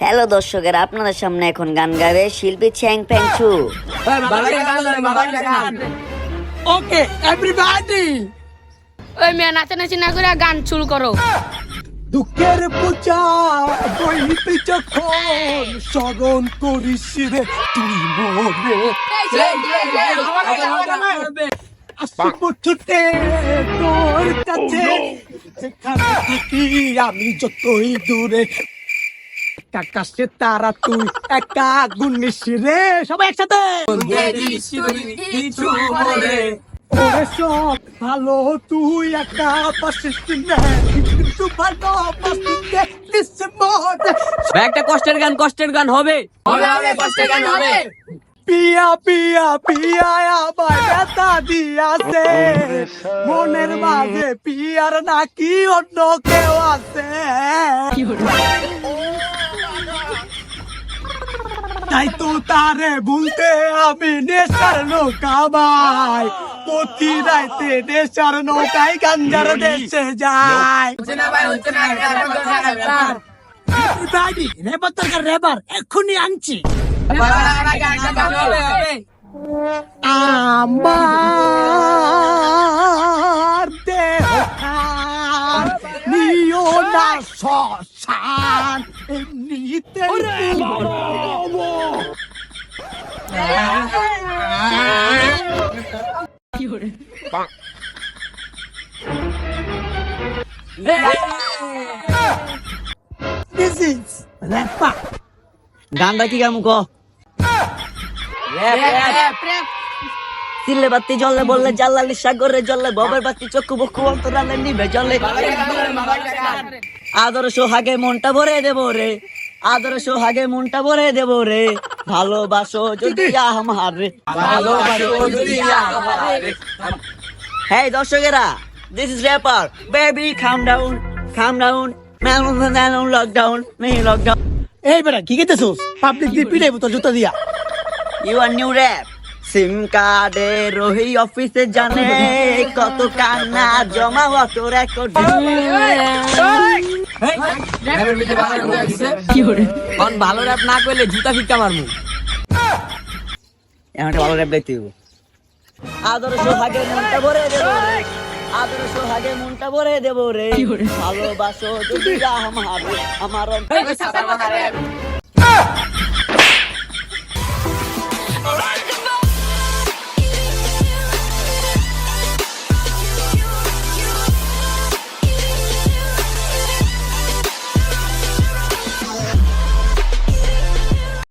Hello দর্শকের আপনাদের সামনে এখন গান গাবে শিল্পী ছ্যাং প্যাং চু। ওকে এভরিবডি ওই মেয়ে নাচানাচি না করে গান শুরু করো। দুঃখের পূজা বইতে যখন স্মরণ করিস রে তুই আসব ছুটে তোর কাছে। আমি যতই দূরে কাকাশে তারা তুই একা গুনিস রে সবাই একসাথে। ওরে সব ভালো তুই একা পাশে কিন্তু ভালো পাশে একটা কষ্টের গান কষ্টের গান হবে। পিয়া পিয়া পিয়া আবার ব্যথা দিয়াছে। মনের মাঝে পিয়ার নাকি অন্য কেউ আছে? তাই তো তারে ভুলতে আমি নেশার নৌকা ভাই প্রতি রাইতে নেশার নৌকায় গাঞ্জার দেশে যায় রেবার দরকার রেবার এক্ষুনি আনছি। আমার দেহ খান নিও না শ্মশান। এমনিতে গানটা কি গামু ক? সিলে বাতি জলে বললে জালালি সাগরে জলে, ববের বাতি চক্ষু বক্ষু অন্তরালে নিবে জলে। আদর সোহাগে মনটা ভরে দেব রে, আদর সোহাগে মনটা ভরে দেব রে। ভালোবাসো যদি আমার ভালোবাসো যদি আমার। হেই দর্শকেরা this is rapper baby come down come down lockdown May lockdown এই বেটা কি খেতেছোস? পাবলিক দিয়ে পিটাইবো তোর জুতা দিয়া। You are new rap sim কার্ডে রহি অফিসে জানে কত কান্না জমা অত রেকর্ড কারণ ভালো র্যাপ না করলে জুতা ফিক্কা মারমু এখন একটা ভালো র্যাপ গাইতে হইব আদর সোহাগে মনটা ভরে দেব রে। আদর সোহাগে মনটা ভরে দেব রে। ভালোবাসো যদি আমার আমার